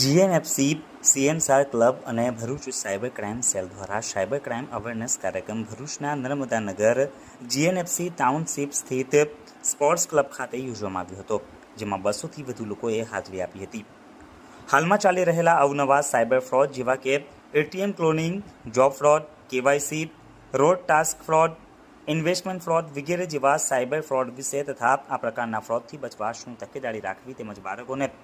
GNFC સીએમસાર club અને Bharuch cyber crime cell દ્વારા સાયબર ક્રાઇમ અવેરનેસ કાર્યક્રમ ભરૂચના નર્મદાનગર જીએનએફસી ટાઉનશીપ સ્થિત સ્પોર્ટ્સ ક્લબ ખાતે યોજવામાં આવ્યો હતો, જેમાં બસોથી વધુ લોકોએ હાજરી આપી હતી. હાલમાં ચાલી રહેલા અવનવા સાયબર ફ્રોડ જેવા કે ATM cloning, job fraud KYC fraud task fraud, investment fraud વગેરે જેવા સાયબર ફ્રોડ વિશે તથા આ પ્રકારના ફ્રોડથી બચવા શું તકેદારી રાખવી તેમજ બાળકોને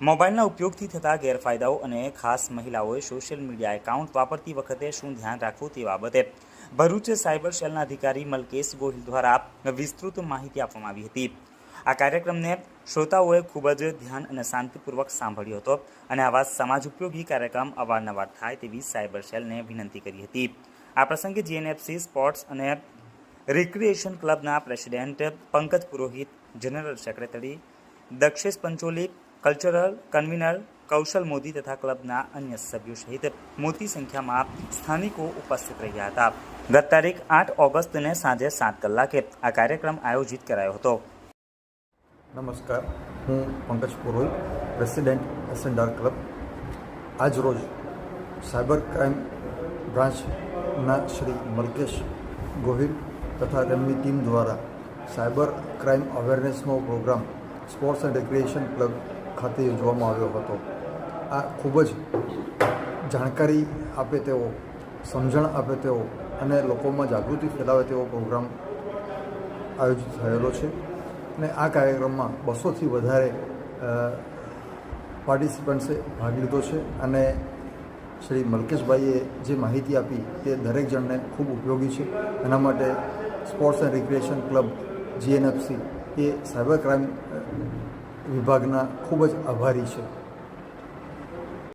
મોબાઈલના ઉપયોગથી થતા ગેરફાયદાઓ અને ખાસ મહિલાઓએ સોશિયલ મીડિયા એકાઉન્ટ વાપરતી વખતે શું ધ્યાન રાખવું તે બાબતે ભરૂચ સાયબર સેલના અધિકારી મલકેશ ગોહિલ દ્વારા વિસ્તૃત માહિતી આપવામાં આવી હતી. આ કાર્યક્રમને શ્રોતાઓએ ખૂબ જ ધ્યાન અને શાંતિપૂર્વક સાંભળ્યો હતો અને આવા સમાજ ઉપયોગી કાર્યક્રમ અવારનવાર થાય તેવી સાયબર સેલને વિનંતી કરી હતી. આ પ્રસંગે જીએનએફસી સ્પોર્ટ્સ અને recreation ક્લબના president Pankaj Purohit, general secretary Dakshesh Pancholi cultural convener Kaushal Modi તથા ક્લબના અન્ય સભ્યો સહિત મોટી સંખ્યામાં સ્થાનિકો ઉપસ્થિત રહ્યા હતા. ગત તારીખ આઠ ઓગસ્ટને સાંજે સાત કલાકે આ કાર્યક્રમ આયોજિત કરાયો હતો. નમસ્કાર. હું Pankaj Purohit, president S and R club. આજ રોજ સાયબર ક્રાઇમ બ્રાન્ચના શ્રી મલકેશ ગોહિલ તથા તેમની ટીમ દ્વારા cyber crime અવેરનેસનો programme sports and recreation club ખાતે યોજવામાં આવ્યો હતો. આ ખૂબ જ જાણકારી આપે તેવો સમજણ આપે તેવો અને લોકોમાં જાગૃતિ ફેલાવે તેવો પ્રોગ્રામ આયોજિત થયેલો છે. અને આ કાર્યક્રમમાં બસોથી વધારે પાર્ટિસિપન્ટ્સે ભાગ લીધો છે અને શ્રી મલકેશભાઈએ જે માહિતી આપી તે દરેક જણને ખૂબ ઉપયોગી છે. એના માટે sports and recreation club GNFC A cyber crime વિભાગના ખૂબ જ આભારી છે.